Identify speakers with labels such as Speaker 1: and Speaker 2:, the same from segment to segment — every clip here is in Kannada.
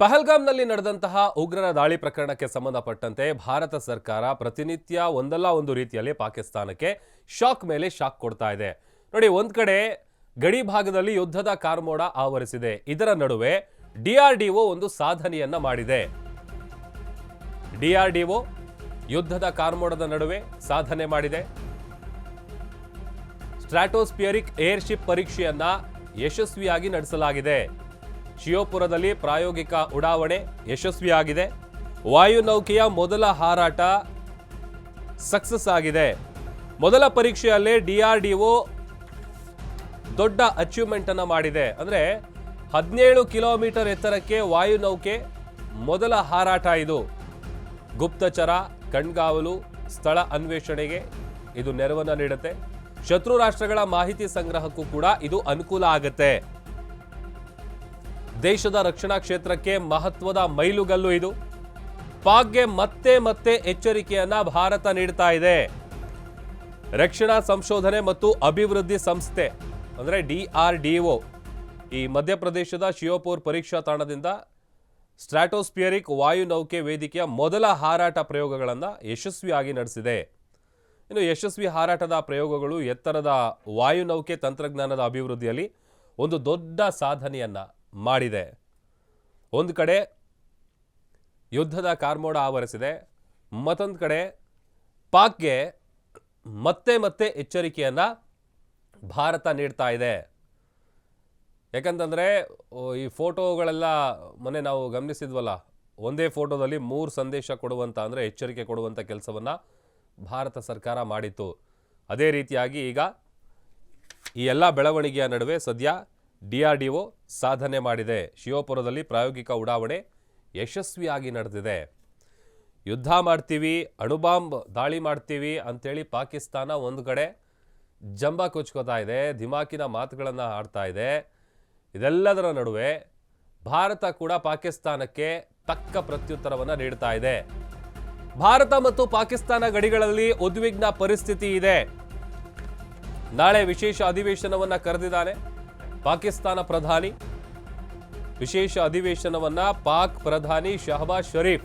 Speaker 1: ಪಹಲ್ಗಾಮ್ನಲ್ಲಿ ನಡೆದಂತಹ ಉಗ್ರರ ದಾಳಿ ಪ್ರಕರಣಕ್ಕೆ ಸಂಬಂಧಪಟ್ಟಂತೆ ಭಾರತ ಸರ್ಕಾರ ಪ್ರತಿನಿತ್ಯ ಒಂದಲ್ಲ ಒಂದು ರೀತಿಯಲ್ಲಿ ಪಾಕಿಸ್ತಾನಕ್ಕೆ ಶಾಕ್ ಮೇಲೆ ಶಾಕ್ ಕೊಡ್ತಾ ಇದೆ. ನೋಡಿ, ಒಂದು ಕಡೆ ಗಡಿ ಭಾಗದಲ್ಲಿ ಯುದ್ಧದ ಕಾರ್ಮೋಡ ಆವರಿಸಿದೆ. ಇದರ ನಡುವೆ ಡಿಆರ್ಡಿಒ ಒಂದು ಸಾಧನೆಯನ್ನ ಮಾಡಿದೆ. ಡಿಆರ್ಡಿಒ ಯುದ್ಧದ ಕಾರ್ಮೋಡದ ನಡುವೆ ಸಾಧನೆ ಮಾಡಿದೆ. ಸ್ಟ್ರಾಟೋಸ್ಪಿಯರಿಕ್ ಏರ್ಶಿಪ್ ಪರೀಕ್ಷೆಯನ್ನ ಯಶಸ್ವಿಯಾಗಿ ನಡೆಸಲಾಗಿದೆ. ಶಿಯೋಪುರದಲ್ಲಿ ಪ್ರಾಯೋಗಿಕ ಉಡಾವಣೆ ಯಶಸ್ವಿಯಾಗಿದೆ. ವಾಯುನೌಕೆಯ ಮೊದಲ ಹಾರಾಟ ಸಕ್ಸಸ್ ಆಗಿದೆ. ಮೊದಲ ಪರೀಕ್ಷೆಯಲ್ಲೇ ಡಿಆರ್ಡಿಒ ದೊಡ್ಡ ಅಚೀವ್ಮೆಂಟ್ ಅನ್ನು ಮಾಡಿದೆ. ಅಂದ್ರೆ ಹದಿನೇಳು ಕಿಲೋಮೀಟರ್ ಎತ್ತರಕ್ಕೆ ವಾಯುನೌಕೆ ಮೊದಲ ಹಾರಾಟ ಇದು. ಗುಪ್ತಚರ, ಕಣ್ಗಾವಲು, ಸ್ಥಳ ಅನ್ವೇಷಣೆಗೆ ಇದು ನೆರವನ್ನು ನೀಡುತ್ತೆ. ಶತ್ರು ರಾಷ್ಟ್ರಗಳ ಮಾಹಿತಿ ಸಂಗ್ರಹಕ್ಕೂ ಕೂಡ ಇದು ಅನುಕೂಲ ಆಗುತ್ತೆ. ದೇಶದ ರಕ್ಷಣಾ ಕ್ಷೇತ್ರಕ್ಕೆ ಮಹತ್ವದ ಮೈಲುಗಲ್ಲು ಇದು. ಪಾಕ್ಗೆ ಮತ್ತೆ ಮತ್ತೆ ಎಚ್ಚರಿಕೆಯನ್ನ ಭಾರತ ನೀಡ್ತಾ ಇದೆ. ರಕ್ಷಣಾ ಸಂಶೋಧನೆ ಮತ್ತು ಅಭಿವೃದ್ಧಿ ಸಂಸ್ಥೆ, ಅಂದರೆ ಡಿಆರ್ಡಿಒ ಈ ಮಧ್ಯಪ್ರದೇಶದ ಶಿಯೋಪುರ್ ಪರೀಕ್ಷಾ ತಾಣದಿಂದ ಸ್ಟ್ರಾಟೋಸ್ಪಿಯರಿಕ್ ವಾಯುನೌಕೆ ವೇದಿಕೆಯ ಮೊದಲ ಹಾರಾಟ ಪ್ರಯೋಗಗಳನ್ನು ಯಶಸ್ವಿಯಾಗಿ ನಡೆಸಿದೆ. ಇನ್ನು ಯಶಸ್ವಿ ಹಾರಾಟದ ಪ್ರಯೋಗಗಳು ಎತ್ತರದ ವಾಯುನೌಕೆ ತಂತ್ರಜ್ಞಾನದ ಅಭಿವೃದ್ಧಿಯಲ್ಲಿ ಒಂದು ದೊಡ್ಡ ಸಾಧನೆಯನ್ನ ಮಾಡಿದೆ. ಒಂದು ಕಡೆ ಯುದ್ಧದ ಕಾರ್ಮೋಡ ಆವರಿಸಿದೆ, ಮತ್ತೊಂದು ಕಡೆ ಪಾಕ್ಗೆ ಮತ್ತೆ ಮತ್ತೆ ಎಚ್ಚರಿಕೆಯನ್ನು ಭಾರತ ನೀಡ್ತಾ ಇದೆ. ಯಾಕಂತಂದರೆ ಈ ಫೋಟೋಗಳೆಲ್ಲ ಮೊನ್ನೆ ನಾವು ಗಮನಿಸಿದ್ವಲ್ಲ, ಒಂದೇ ಫೋಟೋದಲ್ಲಿ ಮೂರು ಸಂದೇಶ ಕೊಡುವಂಥ ಅಂದರೆ ಎಚ್ಚರಿಕೆ ಕೊಡುವಂಥ ಕೆಲಸವನ್ನು ಭಾರತ ಸರ್ಕಾರ ಮಾಡಿತ್ತು. ಅದೇ ರೀತಿಯಾಗಿ ಈಗ ಈ ಎಲ್ಲ ಬೆಳವಣಿಗೆಯ ನಡುವೆ ಸದ್ಯ ಡಿ ಆರ್ ಡಿ ಒ ಸಾಧನೆ ಮಾಡಿದೆ. ಶಿವಪುರದಲ್ಲಿ ಪ್ರಾಯೋಗಿಕ ಉಡಾವಣೆ ಯಶಸ್ವಿಯಾಗಿ ನಡೆದಿದೆ. ಯುದ್ಧ ಮಾಡ್ತೀವಿ, ಅಣುಬಾಂಬ್ ದಾಳಿ ಮಾಡ್ತೀವಿ ಅಂಥೇಳಿ ಪಾಕಿಸ್ತಾನ ಒಂದು ಕಡೆ ಜಂಬ ಕೊಚ್ಕೋತಾ ಇದೆ ಧಿಮಾಕಿನ ಮಾತುಗಳನ್ನು ಆಡ್ತಾ ಇದೆ. ಇದೆಲ್ಲದರ ನಡುವೆ ಭಾರತ ಕೂಡ ಪಾಕಿಸ್ತಾನಕ್ಕೆ ತಕ್ಕ ಪ್ರತ್ಯುತ್ತರವನ್ನು ನೀಡ್ತಾ ಇದೆ. ಭಾರತ ಮತ್ತು ಪಾಕಿಸ್ತಾನ ಗಡಿಗಳಲ್ಲಿ ಉದ್ವಿಗ್ನ ಪರಿಸ್ಥಿತಿ ಇದೆ. ನಾಳೆ ವಿಶೇಷ ಅಧಿವೇಶನವನ್ನು ಕರೆದಿದ್ದಾನೆ. ಪಾಕಿಸ್ತಾನ ಪ್ರಧಾನಿ. ವಿಶೇಷ ಅಧಿವೇಶನವನ್ನ ಪಾಕ್ ಪ್ರಧಾನಿ ಶಹಬಾಜ್ ಶರೀಫ್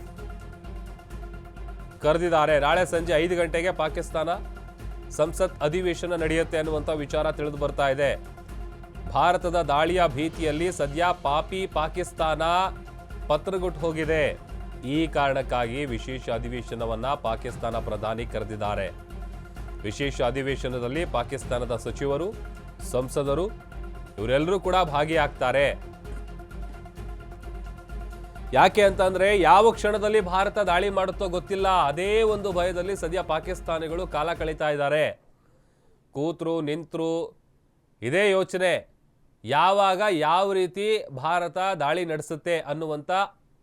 Speaker 1: ಕರೆದಿದ್ದಾರೆ. ನಾಳೆ ಸಂಜೆ ಐದು ಗಂಟೆಗೆ ಪಾಕಿಸ್ತಾನ ಸಂಸತ್ ಅಧಿವೇಶನ ನಡೆಯುತ್ತೆ ಅನ್ನುವಂಥ ವಿಚಾರ ತಿಳಿದು ಬರ್ತಾ ಇದೆ. ಭಾರತದ ದಾಳಿಯ ಭೀತಿಯಲ್ಲಿ ಸದ್ಯ ಪಾಪಿ ಪಾಕಿಸ್ತಾನ ಪತ್ರಗುಟ್ಟು ಹೋಗಿದೆ. ಈ ಕಾರಣಕ್ಕಾಗಿ ವಿಶೇಷ ಅಧಿವೇಶನವನ್ನ ಪಾಕಿಸ್ತಾನ ಪ್ರಧಾನಿ ಕರೆದಿದ್ದಾರೆ. ವಿಶೇಷ ಅಧಿವೇಶನದಲ್ಲಿ ಪಾಕಿಸ್ತಾನದ ಸಚಿವರು, ಸಂಸದರು ಇವರೆಲ್ಲರೂ ಕೂಡ ಭಾಗಿಯಾಗ್ತಾರೆ. ಯಾಕೆ ಅಂತಂದ್ರೆ ಯಾವ ಕ್ಷಣದಲ್ಲಿ ಭಾರತ ದಾಳಿ ಮಾಡುತ್ತೋ ಗೊತ್ತಿಲ್ಲ. ಅದೇ ಒಂದು ಭಯದಲ್ಲಿ ಸದ್ಯ ಪಾಕಿಸ್ತಾನಿಗಳು ಕಾಲ ಕಳೀತಾ ಇದ್ದಾರೆ. ಕೂತ್ರು, ನಿಂತರು, ಇದೇ ಯೋಚನೆ. ಯಾವಾಗ ಯಾವ ರೀತಿ ಭಾರತ ದಾಳಿ ನಡೆಸುತ್ತೆ ಅನ್ನುವಂಥ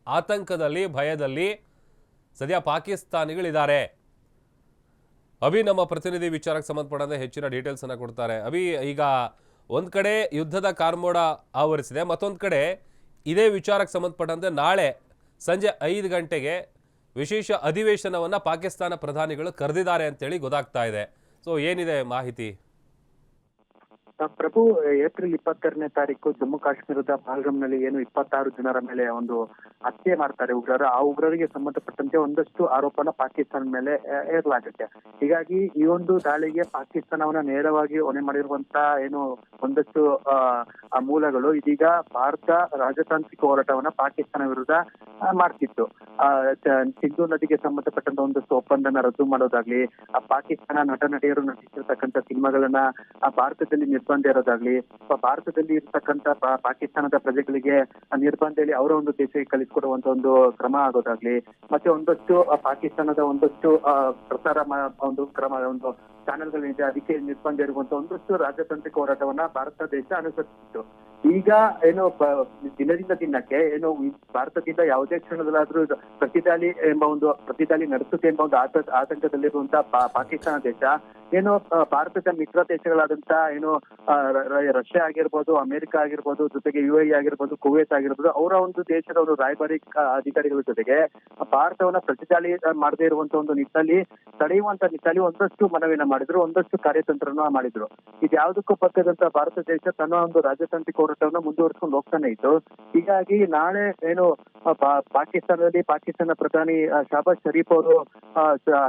Speaker 1: ಆತಂಕದಲ್ಲಿ, ಭಯದಲ್ಲಿ ಸದ್ಯ ಪಾಕಿಸ್ತಾನಿಗಳಿದ್ದಾರೆ. ಅಭಿ ನಮ್ಮ ಪ್ರತಿನಿಧಿ ವಿಚಾರಕ್ಕೆ ಸಂಬಂಧಪಟ್ಟಂತೆ ಹೆಚ್ಚಿನ ಡೀಟೇಲ್ಸನ್ನು ಕೊಡ್ತಾರೆ. ಅಭಿ ಈಗ ಒಂದ್ ಕಡೆ ಯುದ್ಧದ ಕಾರ್ಮೋಡ ಆವರಿಸಿದೆ, ಮತ್ತೊಂದು ಕಡೆ ಇದೇ ವಿಚಾರಕ್ಕೆ ಸಂಬಂಧಪಟ್ಟಂತೆ ನಾಳೆ ಸಂಜೆ ಐದು ಗಂಟೆಗೆ ವಿಶೇಷ ಅಧಿವೇಶನವನ್ನು ಪಾಕಿಸ್ತಾನ ಪ್ರಧಾನಿಗಳು ಕರೆದಿದ್ದಾರೆ ಅಂತೇಳಿ ಗೊತ್ತಾಗ್ತಾ ಇದೆ. ಸೊ ಏನಿದೆ ಮಾಹಿತಿ?
Speaker 2: ಪ್ರಭು ಏಪ್ರಿಲ್ ಇಪ್ಪತ್ತೆರಡನೇ ತಾರೀಕು ಜಮ್ಮು ಕಾಶ್ಮೀರದ ಪಹಲ್ಗಾಮ್ನಲ್ಲಿ ಏನು ಇಪ್ಪತ್ತಾರು ಜನರ ಮೇಲೆ ಒಂದು ಹತ್ಯೆ ಮಾಡ್ತಾರೆ ಉಗ್ರರು. ಆ ಉಗ್ರರಿಗೆ ಸಂಬಂಧಪಟ್ಟಂತೆ ಒಂದಷ್ಟು ಆರೋಪನ ಪಾಕಿಸ್ತಾನ ಮೇಲೆ ಏರ್ಲಾಗುತ್ತೆ ಹೀಗಾಗಿ ಈ ಒಂದು ದಾಳಿಗೆ ಪಾಕಿಸ್ತಾನವನ್ನ ನೇರವಾಗಿ ಹೊಣೆ ಮಾಡಿರುವಂತ ಏನು ಒಂದಷ್ಟು ಆ, ಮೂಲಗಳು ಇದೀಗ ಭಾರತ ರಾಜತಾಂತ್ರಿಕ ಹೋರಾಟವನ್ನ ಪಾಕಿಸ್ತಾನ ವಿರುದ್ಧ ಮಾಡ್ತಿತ್ತು. ಆ, ಸಿಂಧು ನದಿಗೆ ಸಂಬಂಧಪಟ್ಟಂತ ಒಂದಷ್ಟು ಒಪ್ಪಂದನ ರದ್ದು ಮಾಡೋದಾಗ್ಲಿ ಆ ಪಾಕಿಸ್ತಾನ ನಟ ನಟಿಯರು ನಟಿಸಿರ್ತಕ್ಕಂಥ ಸಿನಿಮಾಗಳನ್ನ ಆ ಭಾರತದಲ್ಲಿ ನಿರ್ಬಂಧ ಇರೋದಾಗ್ಲಿ ಅಥವಾ ಭಾರತದಲ್ಲಿ ಇರ್ತಕ್ಕಂತ ಪಾಕಿಸ್ತಾನದ ಪ್ರಜೆಗಳಿಗೆ ನಿರ್ಬಂಧ ಹೇಳಿ ಅವರ ಒಂದು ದೇಶಕ್ಕೆ ಕಲಿಸ್ಕೊಡುವಂತ ಒಂದು ಕ್ರಮ ಆಗೋದಾಗ್ಲಿ, ಮತ್ತೆ ಒಂದಷ್ಟು ಪಾಕಿಸ್ತಾನದ ಒಂದಷ್ಟು ಪ್ರಸಾರ ಒಂದು ಕ್ರಮ, ಒಂದು ಚಾನೆಲ್ಗಳಿದೆ ಅದಕ್ಕೆ ನಿರ್ಬಂಧ ಇರುವಂತ ಒಂದಷ್ಟು ರಾಜತಾಂತ್ರಿಕ ಹೋರಾಟವನ್ನ ಭಾರತ ದೇಶ ಅನುಸರಿಸಿತ್ತು. ಈಗ ಏನು ದಿನದಿಂದ ದಿನಕ್ಕೆ ಏನು ಭಾರತದಿಂದ ಯಾವುದೇ ಕ್ಷಣದಲ್ಲಾದ್ರೂ ಪ್ರತಿದಾಳಿ ಎಂಬ ಒಂದು, ಪ್ರತಿದಾಳಿ ನಡೆಸುತ್ತೆ ಎಂಬ ಒಂದು ಆತಂಕದಲ್ಲಿರುವಂತ ಪಾಕಿಸ್ತಾನ ದೇಶ ಏನು ಭಾರತದ ಮಿತ್ರ ದೇಶಗಳಾದಂತ, ಏನು ರಷ್ಯಾ ಆಗಿರ್ಬೋದು, ಅಮೆರಿಕ ಆಗಿರ್ಬೋದು, ಜೊತೆಗೆ ಯು ಎ ಆಗಿರ್ಬೋದು, ಕುವೈತ್ ಆಗಿರ್ಬೋದು, ಅವರ ಒಂದು ದೇಶದ ಒಂದು ರಾಯಭಾರಿ ಅಧಿಕಾರಿಗಳ ಜೊತೆಗೆ ಭಾರತವನ್ನ ಪ್ರತಿದಾಳಿ ಮಾಡದೇ ಇರುವಂತ ಒಂದು ನಿಟ್ಟಿನಲ್ಲಿ ತಡೆಯುವಂತ ನಿಟ್ಟಲ್ಲಿ ಒಂದಷ್ಟು ಮನವಿನ ಮಾಡಿದ್ರು, ಒಂದಷ್ಟು ಕಾರ್ಯತಂತ್ರನ ಮಾಡಿದ್ರು. ಇದು ಯಾವುದಕ್ಕೂ ಪಕ್ಕದಂತ ಭಾರತ ದೇಶ ತನ್ನ ಒಂದು ರಾಜತಾಂತ್ರಿಕ ಹೋರಾಟವನ್ನ ಮುಂದುವರಿಸಿಕೊಂಡು ಹೋಗ್ತಾನೆ ಇತ್ತು. ಹೀಗಾಗಿ ನಾಳೆ ಏನು ಪಾಕಿಸ್ತಾನದಲ್ಲಿ ಪಾಕಿಸ್ತಾನ ಪ್ರಧಾನಿ ಶಹಬಾಜ್ ಶರೀಫ್ ಅವರು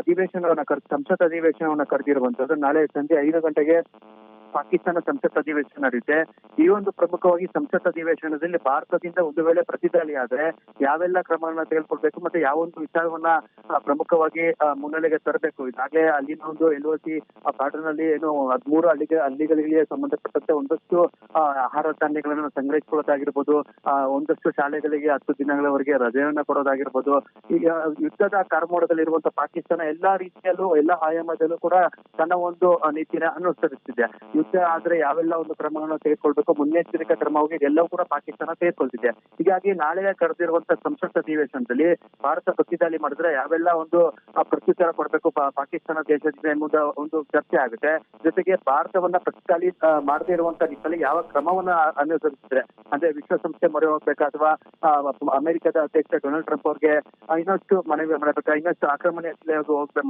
Speaker 2: ಅಧಿವೇಶನವನ್ನ ಸಂಸತ್ ಅಧಿವೇಶನವನ್ನ ಕರೆದಿರುವಂತದ್ದು ನಾಳೆ ಸಂಜೆ ಐದು ಗಂಟೆಗೆ ಪಾಕಿಸ್ತಾನ ಸಂಸತ್ ಅಧಿವೇಶನ ನಡೆಯುತ್ತೆ ಈ ಒಂದು ಪ್ರಮುಖವಾಗಿ ಸಂಸತ್ ಅಧಿವೇಶನದಲ್ಲಿ ಭಾರತದಿಂದ ಒಂದು ವೇಳೆ ಪ್ರತಿದಾಳಿ ಆದ್ರೆ ಯಾವೆಲ್ಲ ಕ್ರಮಗಳನ್ನ ತೆಗೆದುಕೊಳ್ಬೇಕು ಮತ್ತೆ ಯಾವ ಒಂದು ವಿಚಾರವನ್ನ ಪ್ರಮುಖವಾಗಿ ಮುನ್ನೆಲೆಗೆ ತರಬೇಕು. ಇದಾಗಲೇ ಅಲ್ಲಿನ ಒಂದು ಎಲ್ ಒ ಸಿ ಬಾರ್ಡರ್ನಲ್ಲಿ ಏನು ಹದಿಮೂರು ಹಳ್ಳಿಗೆ, ಹಳ್ಳಿಗಳಿಗೆ ಸಂಬಂಧಪಟ್ಟಂತೆ ಒಂದಷ್ಟು ಆಹಾರ ಧಾನ್ಯಗಳನ್ನ ಸಂಗ್ರಹಿಸಿಕೊಳ್ಳೋದಾಗಿರ್ಬೋದು ಒಂದಷ್ಟು ಶಾಲೆಗಳಿಗೆ ಹತ್ತು ದಿನಗಳವರೆಗೆ ರಜೆಯನ್ನ ಕೊಡೋದಾಗಿರ್ಬೋದು. ಈಗ ಯುದ್ಧದ ಕಾರ್ಮೋಡದಲ್ಲಿರುವಂತಹ ಪಾಕಿಸ್ತಾನ ಎಲ್ಲಾ ರೀತಿಯಲ್ಲೂ, ಎಲ್ಲಾ ಆಯಾಮದಲ್ಲೂ ಕೂಡ ತನ್ನ ಒಂದು ನೀತಿನ ಅನುಸರಿಸ್ತಿದೆ. ಯುದ್ಧ ಆದ್ರೆ ಯಾವೆಲ್ಲ ಒಂದು ಕ್ರಮಗಳನ್ನ ತೆಗೆದುಕೊಳ್ಬೇಕು, ಮುನ್ನೆಚ್ಚರಿಕಾ ಕ್ರಮವಾಗಿ ಎಲ್ಲವೂ ಕೂಡ ಪಾಕಿಸ್ತಾನ ತೆಗೆದುಕೊಳ್ತಿದೆ. ಹೀಗಾಗಿ ನಾಳೆ ಕರೆದಿರುವಂತಹ ಸಂಸತ್ ಅಧಿವೇಶನದಲ್ಲಿ ಭಾರತ ಪ್ರತಿದಾಳಿ ಮಾಡಿದ್ರೆ ಯಾವೆಲ್ಲ ಒಂದು ಪ್ರತ್ಯುತ್ತರ ಕೊಡಬೇಕು ಪಾಕಿಸ್ತಾನ ದೇಶದಿಂದ ಎಂಬುದ ಒಂದು ಚರ್ಚೆ ಆಗುತ್ತೆ. ಜೊತೆಗೆ ಭಾರತವನ್ನ ಪ್ರತಿದಾಳಿ ಮಾಡದೇ ಇರುವಂತಹ ನಿಟ್ಟಿನಲ್ಲಿ ಯಾವ ಕ್ರಮವನ್ನ ಅನುಸರಿಸಿದ್ರೆ, ಅಂದ್ರೆ ವಿಶ್ವಸಂಸ್ಥೆ ಮೊರೆ ಹೋಗ್ಬೇಕಾ ಅಥವಾ ಅಮೆರಿಕದ ಅಧ್ಯಕ್ಷ ಡೊನಾಲ್ಡ್ ಟ್ರಂಪ್ ಅವ್ರಿಗೆ ಇನ್ನಷ್ಟು ಮನವಿ ಮಾಡಬೇಕಾ, ಇನ್ನಷ್ಟು ಆಕ್ರಮಣ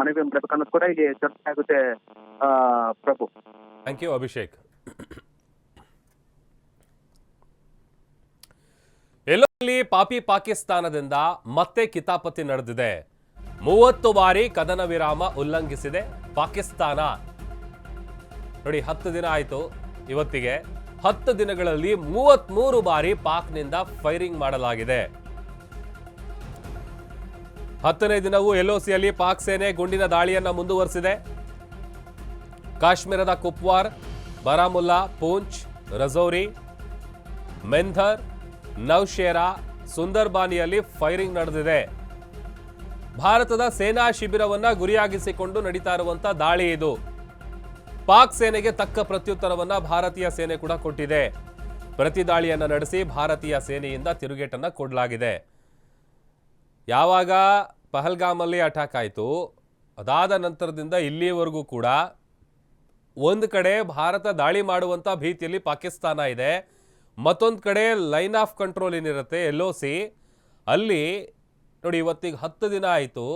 Speaker 2: ಮನವಿ ಮಾಡ್ಬೇಕು ಅನ್ನೋದು ಕೂಡ ಇಲ್ಲಿ ಚರ್ಚೆ ಆಗುತ್ತೆ ಪ್ರಭು.
Speaker 1: ಯು ಅಭಿಷೇಕ್ ಎಲ್ಲಲ್ಲಿ ಪಾಪಿ ಪಾಕಿಸ್ತಾನದಿಂದ ಮತ್ತೆ ಕಿತಾಪತಿ ನಡೆದಿದೆ? ಮೂವತ್ತು ಬಾರಿ ಕದನ ವಿರಾಮ ಉಲ್ಲಂಘಿಸಿದೆ ಪಾಕಿಸ್ತಾನ. ನೋಡಿ, ಹತ್ತು ದಿನ ಆಯಿತು ಇವತ್ತಿಗೆ. ಹತ್ತು ದಿನಗಳಲ್ಲಿ ಮೂವತ್ಮೂರು ಬಾರಿ ಪಾಕ್ನಿಂದ ಫೈರಿಂಗ್ ಮಾಡಲಾಗಿದೆ. ಹತ್ತನೇ ದಿನವೂ ಎಲ್ಒಸಿಯಲ್ಲಿ ಪಾಕ್ ಸೇನೆ ಗುಂಡಿನ ದಾಳಿಯನ್ನು ಮುಂದುವರೆಸಿದೆ. ಕಾಶ್ಮೀರದ ಕುಪ್ವಾರ್, ಬರಾಮುಲ್ಲಾ, ಪೂಂಚ್, ರಜೌರಿ, ಮೆಂಧರ್, ನೌಶೇರಾ, ಸುಂದರ್ಬಾನಿಯಲ್ಲಿ ಫೈರಿಂಗ್ ನಡೆದಿದೆ. ಭಾರತದ ಸೇನಾ ಶಿಬಿರವನ್ನು ಗುರಿಯಾಗಿಸಿಕೊಂಡು ನಡೀತಾ ಇರುವಂಥ ದಾಳಿ ಇದು. ಪಾಕ್ ಸೇನೆಗೆ ತಕ್ಕ ಪ್ರತ್ಯುತ್ತರವನ್ನು ಭಾರತೀಯ ಸೇನೆ ಕೂಡ ಕೊಟ್ಟಿದೆ. ಪ್ರತಿ ದಾಳಿಯನ್ನು ನಡೆಸಿ ಭಾರತೀಯ ಸೇನೆಯಿಂದ ತಿರುಗೇಟನ್ನು ಕೊಡಲಾಗಿದೆ. ಯಾವಾಗ ಪಹಲ್ಗಾಮಲ್ಲಿ ಅಟ್ಯಾಕ್ ಆಯಿತು, ಅದಾದ ನಂತರದಿಂದ ಇಲ್ಲಿಯವರೆಗೂ ಕೂಡ ಒಂದು ಕಡೆ ಭಾರತ ದಾಳಿ ಮಾಡುವಂಥ ಭೀತಿಯಲ್ಲಿ ಪಾಕಿಸ್ತಾನ ಇದೆ, ಮತ್ತೊಂದು ಕಡೆ ಲೈನ್ ಆಫ್ ಕಂಟ್ರೋಲ್ ಏನಿರುತ್ತೆ, ಎಲ್ ಒ ಸಿ, ಅಲ್ಲಿ ನೋಡಿ ಇವತ್ತಿಗೆ ಹತ್ತು ದಿನ ಆಯಿತು,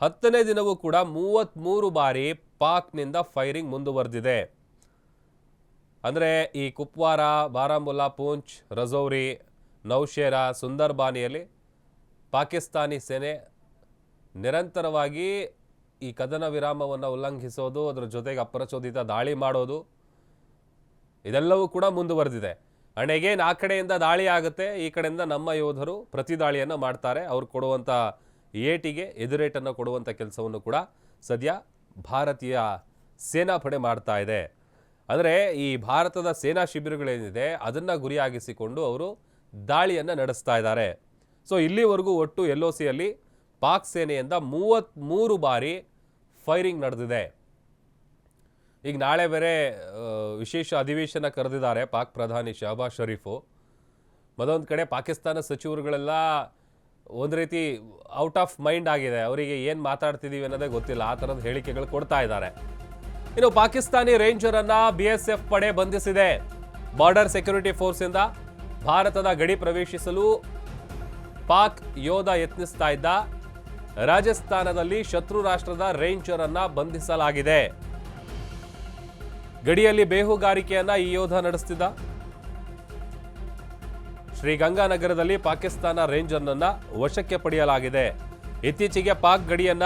Speaker 1: ಹತ್ತನೇ ದಿನವೂ ಕೂಡ ಮೂವತ್ತ್ಮೂರು ಬಾರಿ ಪಾಕ್ನಿಂದ ಫೈರಿಂಗ್ ಮುಂದುವರೆದಿದೆ. ಅಂದರೆ ಈ ಕುಪ್ವಾರ, ಬಾರಾಮುಲ್ಲಾ, ಪೂಂಚ್, ರಜೌರಿ, ನೌಶೇರಾ, ಸುಂದರ್ಬಾನಿಯಲ್ಲಿ ಪಾಕಿಸ್ತಾನಿ ಸೇನೆ ನಿರಂತರವಾಗಿ ಈ ಕದನ ವಿರಾಮವನ್ನು ಉಲ್ಲಂಘಿಸೋದು, ಅದರ ಜೊತೆಗೆ ಅಪ್ರಚೋದಿತ ದಾಳಿ ಮಾಡೋದು, ಇದೆಲ್ಲವೂ ಕೂಡ ಮುಂದುವರೆದಿದೆ. ಅಣೆಗೇನ್ ಆ ಕಡೆಯಿಂದ ದಾಳಿ ಆಗುತ್ತೆ, ಈ ಕಡೆಯಿಂದ ನಮ್ಮ ಯೋಧರು ಪ್ರತಿ ದಾಳಿಯನ್ನು ಮಾಡ್ತಾರೆ. ಅವ್ರು ಕೊಡುವಂಥ ಏಟಿಗೆ, ಎದುರೇಟನ್ನು ಕೊಡುವಂಥ ಕೆಲಸವನ್ನು ಕೂಡ ಸದ್ಯ ಭಾರತೀಯ ಸೇನಾಪಡೆ ಮಾಡ್ತಾ ಇದೆ. ಅಂದರೆ ಈ ಭಾರತದ ಸೇನಾ ಶಿಬಿರಗಳೇನಿದೆ, ಅದನ್ನು ಗುರಿಯಾಗಿಸಿಕೊಂಡು ಅವರು ದಾಳಿಯನ್ನು ನಡೆಸ್ತಾ ಇದ್ದಾರೆ. ಸೊ ಇಲ್ಲಿವರೆಗೂ ಒಟ್ಟು ಎಲ್ ಒ ಸಿಯಲ್ಲಿ ಪಾಕ್ ಸೇನೆಯಿಂದ ಮೂವತ್ತ್ಮೂರು ಬಾರಿ ಫೈರಿಂಗ್ ನಡೆದಿದೆ. ಈಗ ನಾಳೆ ಬೇರೆ ವಿಶೇಷ ಅಧಿವೇಶನ ಕರೆದಿದ್ದಾರೆ ಪಾಕ್ ಪ್ರಧಾನಿ ಶಹಬಾಜ್ ಷರೀಫು ಮತ್ತೊಂದು ಕಡೆ ಪಾಕಿಸ್ತಾನ ಸಚಿವರುಗಳೆಲ್ಲ ಒಂದು ರೀತಿ ಔಟ್ ಆಫ್ ಮೈಂಡ್ ಆಗಿದೆ. ಅವರಿಗೆ ಏನು ಮಾತಾಡ್ತಿದ್ದೀವಿ ಅನ್ನೋದೇ ಗೊತ್ತಿಲ್ಲ. ಆ ಥರದ ಹೇಳಿಕೆಗಳು ಕೊಡ್ತಾ ಇದ್ದಾರೆ. ಇನ್ನು ಪಾಕಿಸ್ತಾನಿ ರೇಂಜರನ್ನು ಬಿ ಎಸ್ ಎಫ್ ಪಡೆ ಬಂಧಿಸಿದೆ. ಬಾರ್ಡರ್ ಸೆಕ್ಯೂರಿಟಿ ಫೋರ್ಸಿಂದ ಭಾರತದ ಗಡಿ ಪ್ರವೇಶಿಸಲು ಪಾಕ್ ಯೋಧ ಯತ್ನಿಸ್ತಾ ಇದ್ದ. ರಾಜಸ್ಥಾನದಲ್ಲಿ ಶತ್ರು ರಾಷ್ಟ್ರದ ರೇಂಜರ್ ಅನ್ನ ಬಂಧಿಸಲಾಗಿದೆ. ಗಡಿಯಲ್ಲಿ ಬೇಹುಗಾರಿಕೆಯನ್ನ ಈ ಯೋಧ ನಡೆಸ್ತಿದ್ದ? ಶ್ರೀಗಂಗಾನಗರದಲ್ಲಿ ಪಾಕಿಸ್ತಾನ ರೇಂಜರ್ನನ್ನ ವಶಕ್ಕೆ ಪಡೆಯಲಾಗಿದೆ. ಇತ್ತೀಚೆಗೆ ಪಾಕ್ ಗಡಿಯನ್ನ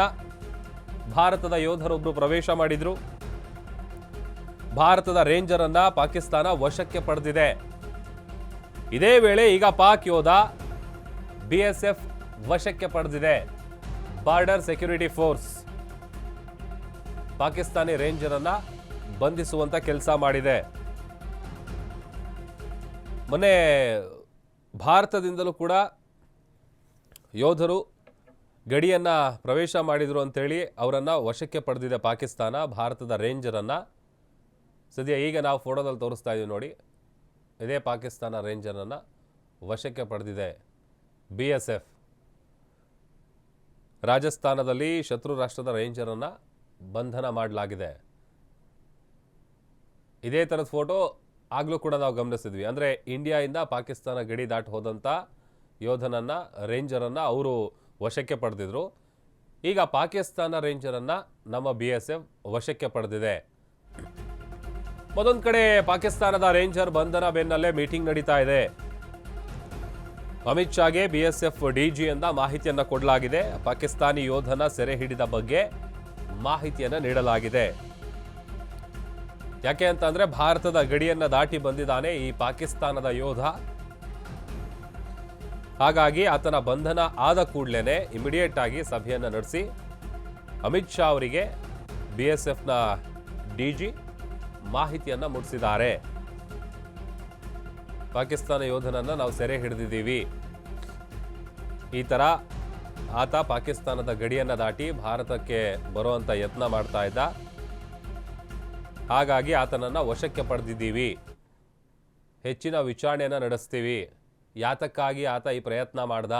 Speaker 1: ಭಾರತದ ಯೋಧರೊಬ್ಬರು ಪ್ರವೇಶ ಮಾಡಿದ್ರು. ಭಾರತದ ರೇಂಜರ್ ಅನ್ನ ಪಾಕಿಸ್ತಾನ ವಶಕ್ಕೆ ಪಡೆದಿದೆ. ಇದೇ ವೇಳೆ ಈಗ ಪಾಕ್ ಯೋಧ ಬಿಎಸ್ಎಫ್ ವಶಕ್ಕೆ ಪಡೆದಿದೆ. ಬಾರ್ಡರ್ ಸೆಕ್ಯೂರಿಟಿ ಫೋರ್ಸ್ ಪಾಕಿಸ್ತಾನಿ ರೇಂಜರನ್ನು ಬಂಧಿಸುವಂಥ ಕೆಲಸ ಮಾಡಿದೆ. ಮೊನ್ನೆ ಭಾರತದಿಂದಲೂ ಕೂಡ ಯೋಧರು ಗಡಿಯನ್ನ ಪ್ರವೇಶ ಮಾಡಿದ್ರು ಅಂತೇಳಿ ಅವರನ್ನು ವಶಕ್ಕೆ ಪಡೆದಿದೆ ಪಾಕಿಸ್ತಾನ, ಭಾರತದ ರೇಂಜರನ್ನು. ಸದ್ಯ ಈಗ ನಾವು ಫೋಟೋದಲ್ಲಿ ತೋರಿಸ್ತಾ ಇದೀವಿ ನೋಡಿ, ಇದೇ ಪಾಕಿಸ್ತಾನ ರೇಂಜರನ್ನು ವಶಕ್ಕೆ ಪಡೆದಿದೆ ಬಿ ಎಸ್ ಎಫ್. ರಾಜಸ್ಥಾನದಲ್ಲಿ ಶತ್ರು ರಾಷ್ಟ್ರದ ರೇಂಜರನ್ನು ಬಂಧನ ಮಾಡಲಾಗಿದೆ. ಇದೇ ಥರದ ಫೋಟೋ ಆಗಲೂ ಕೂಡ ನಾವು ಗಮನಿಸಿದ್ವಿ. ಅಂದರೆ ಇಂಡಿಯಾಯಿಂದ ಪಾಕಿಸ್ತಾನ ಗಡಿ ದಾಟಿ ಹೋದಂಥ ಯೋಧನನ್ನು, ರೇಂಜರನ್ನು ಅವರು ವಶಕ್ಕೆ ಪಡೆದಿದ್ರು. ಈಗ ಪಾಕಿಸ್ತಾನ ರೇಂಜರನ್ನು ನಮ್ಮ ಬಿ ವಶಕ್ಕೆ ಪಡೆದಿದೆ. ಮತ್ತೊಂದು ಕಡೆ ಪಾಕಿಸ್ತಾನದ ರೇಂಜರ್ ಬಂಧನ ಬೆನ್ನಲ್ಲೇ ಮೀಟಿಂಗ್ ನಡೀತಾ ಇದೆ. ಅಮಿತ್ ಶಾಗೆ ಬಿಎಸ್ಎಫ್ ಡಿಜಿಯಿಂದ ಮಾಹಿತಿಯನ್ನು ಕೊಡಲಾಗಿದೆ. ಪಾಕಿಸ್ತಾನಿ ಯೋಧನ ಸೆರೆ ಹಿಡಿದ ಬಗ್ಗೆ ಮಾಹಿತಿಯನ್ನ ನೀಡಲಾಗಿದೆ. ಯಾಕೆ ಅಂತಂದ್ರೆ ಭಾರತದ ಗಡಿಯನ್ನ ದಾಟಿ ಬಂದಿದ್ದಾನೆ ಈ ಪಾಕಿಸ್ತಾನದ ಯೋಧ. ಹಾಗಾಗಿ ಆತನ ಬಂಧನ ಆದ ಕೂಡಲೇ ಇಮಿಡಿಯೇಟ್ ಆಗಿ ಸಭೆಯನ್ನ ನಡೆಸಿ ಅಮಿತ್ ಶಾ ಅವರಿಗೆ ಬಿಎಸ್ಎಫ್ನ ಡಿಜಿ ಮಾಹಿತಿಯನ್ನ ಮುಟ್ಟಿಸಿದ್ದಾರೆ ಪಾಕಿಸ್ತಾನ ಯೋಧನನ್ನು ನಾವು ಸೆರೆ ಹಿಡಿದಿದ್ದೀವಿ. ಈ ಥರ ಆತ ಪಾಕಿಸ್ತಾನದ ಗಡಿಯನ್ನು ದಾಟಿ ಭಾರತಕ್ಕೆ ಬರುವಂಥ ಯತ್ನ ಮಾಡ್ತಾ ಇದ್ದ. ಹಾಗಾಗಿ ಆತನನ್ನು ವಶಕ್ಕೆ ಪಡೆದಿದ್ದೀವಿ. ಹೆಚ್ಚಿನ ವಿಚಾರಣೆಯನ್ನು ನಡೆಸ್ತೀವಿ. ಯಾತಕ್ಕಾಗಿ ಆತ ಈ ಪ್ರಯತ್ನ ಮಾಡ್ದ?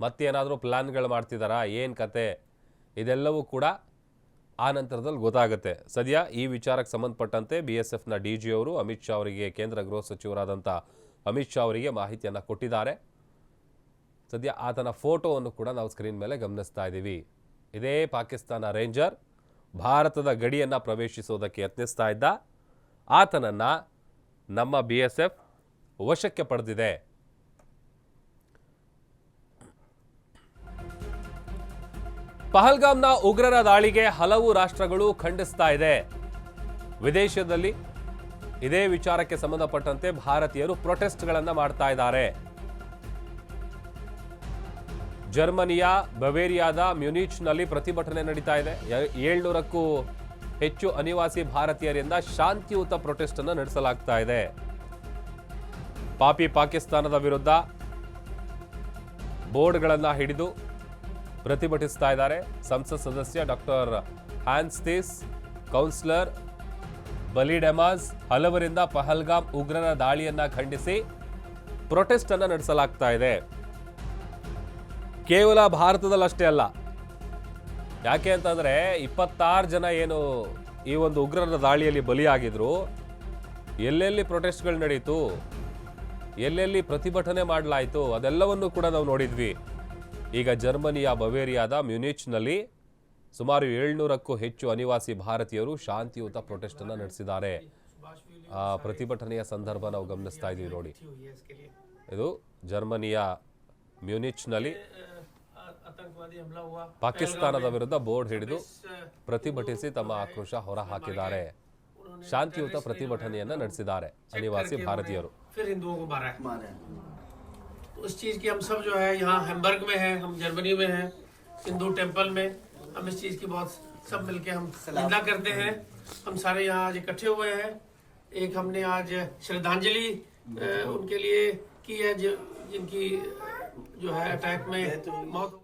Speaker 1: ಮತ್ತೇನಾದರೂ ಪ್ಲ್ಯಾನ್ಗಳು ಮಾಡ್ತಿದ್ದಾರಾ ಏನು ಕತೆ? ಇದೆಲ್ಲವೂ ಕೂಡ ಆ ನಂತರದಲ್ಲಿ ಗೊತ್ತಾಗುತ್ತೆ. ಸದ್ಯ ಈ ವಿಚಾರಕ್ಕೆ ಸಂಬಂಧಪಟ್ಟಂತೆ ಬಿ ಎಸ್ ಎಫ್ನ ಡಿ ಜಿ ಅವರು, ಅಮಿತ್ ಶಾ ಅವರಿಗೆ ಕೇಂದ್ರ ಗೃಹ ಸಚಿವರಾದಂಥ ಅಮಿತ್ ಶಾ ಅವರಿಗೆ ಮಾಹಿತಿಯನ್ನು ಕೊಟ್ಟಿದ್ದಾರೆ. ಸದ್ಯ ಆತನ ಫೋಟೋವನ್ನು ಕೂಡ ನಾವು ಸ್ಕ್ರೀನ್ ಮೇಲೆ ಗಮನಿಸ್ತಾ ಇದ್ದೀವಿ. ಇದೇ ಪಾಕಿಸ್ತಾನ ರೇಂಜರ್ ಭಾರತದ ಗಡಿಯನ್ನು ಪ್ರವೇಶಿಸೋದಕ್ಕೆ ಯತ್ನಿಸ್ತಾ ಇದ್ದ. ಆತನನ್ನು ನಮ್ಮ ಬಿ ಎಸ್ ಎಫ್ ವಶಕ್ಕೆ ಪಡೆದಿದೆ. ಪಹಲ್ಗಾಮ್ನ ಉಗ್ರರ ದಾಳಿಗೆ ಹಲವು ರಾಷ್ಟ್ರಗಳು ಖಂಡಿಸ್ತಾ ಇದೆ. ವಿದೇಶದಲ್ಲಿ ಇದೇ ವಿಚಾರಕ್ಕೆ ಸಂಬಂಧಪಟ್ಟಂತೆ ಭಾರತೀಯರು ಪ್ರೊಟೆಸ್ಟ್ಗಳನ್ನು ಮಾಡ್ತಾ ಇದ್ದಾರೆ. ಜರ್ಮನಿಯ ಬವೇರಿಯಾದ ಮ್ಯುನಿಚ್ನಲ್ಲಿ ಪ್ರತಿಭಟನೆ ನಡೀತಾ ಇದೆ. ಏಳ್ನೂರಕ್ಕೂ ಹೆಚ್ಚು ಅನಿವಾಸಿ ಭಾರತೀಯರಿಂದ ಶಾಂತಿಯುತ ಪ್ರೊಟೆಸ್ಟ್ ಅನ್ನು ನಡೆಸಲಾಗ್ತಾ ಇದೆ. ಪಾಪಿ ಪಾಕಿಸ್ತಾನದ ವಿರುದ್ಧ ಬೋರ್ಡ್ಗಳನ್ನು ಹಿಡಿದು ಪ್ರತಿಭಟಿಸ್ತಾ ಇದ್ದಾರೆ. ಸಂಸತ್ ಸದಸ್ಯ ಡಾಕ್ಟರ್ ಹ್ಯಾನ್ಸ್ತೀಸ್ ಕೌನ್ಸಿಲರ್ ಬಲಿಡೆಮಾಜ್ ಹಲವರಿಂದ ಪಹಲ್ಗಾಮ್ ಉಗ್ರರ ದಾಳಿಯನ್ನ ಖಂಡಿಸಿ ಪ್ರೊಟೆಸ್ಟ್ ಅನ್ನ ನಡೆಸಲಾಗ್ತಾ ಇದೆ. ಕೇವಲ ಭಾರತದಲ್ಲಷ್ಟೇ ಅಲ್ಲ, ಯಾಕೆ ಅಂತಂದ್ರೆ ಇಪ್ಪತ್ತಾರು ಜನ ಏನು ಈ ಒಂದು ಉಗ್ರರ ದಾಳಿಯಲ್ಲಿ ಬಲಿಯಾಗಿದ್ರು. ಎಲ್ಲೆಲ್ಲಿ ಪ್ರೊಟೆಸ್ಟ್ಗಳು ನಡೆಯಿತು ಎಲ್ಲೆಲ್ಲಿ ಪ್ರತಿಭಟನೆ ಮಾಡಲಾಯಿತು, ಅದೆಲ್ಲವನ್ನು ಕೂಡ ನಾವು ನೋಡಿದ್ವಿ. ಈಗ ಜರ್ಮನಿಯ ಬವೇರಿಯಾದ ಮ್ಯೂನಿಚ್ನಲ್ಲಿ ಸುಮಾರು ಏಳ್ನೂರಕ್ಕೂ ಹೆಚ್ಚು ಅನಿವಾಸಿ ಭಾರತೀಯರು ಶಾಂತಿಯುತ ಪ್ರೊಟೆಸ್ಟನ್ನು ನಡೆಸಿದ್ದಾರೆ. ಆ ಪ್ರತಿಭಟನೆಯ ಸಂದರ್ಭ ನಾವು ಗಮನಿಸ್ತಾ ಇದ್ದೀವಿ ನೋಡಿ. ಇದು ಜರ್ಮನಿಯ ಮ್ಯೂನಿಚ್ನಲ್ಲಿ ಪಾಕಿಸ್ತಾನದ ವಿರುದ್ಧ ಬೋರ್ಡ್ ಹಿಡಿದು ಪ್ರತಿಭಟಿಸಿ ತಮ್ಮ ಆಕ್ರೋಶ ಹೊರ ಹಾಕಿದ್ದಾರೆ ಶಾಂತಿಯುತ ಪ್ರತಿಭಟನೆಯನ್ನು ನಡೆಸಿದ್ದಾರೆ ಅನಿವಾಸಿ ಭಾರತೀಯರು.
Speaker 3: उस चीज़ की हम सब जो है यहाँ हेम्बर्ग में है हम जर्मनी में हैं हिंदू टेंपल में हम इस चीज़ की बहुत सब मिलके हम निंदा करते हैं। हम सारे यहाँ आज इकट्ठे हुए हैं। एक हमने आज श्रद्धांजलि उनके लिए की है जो जिनकी जो है अटैक में मौत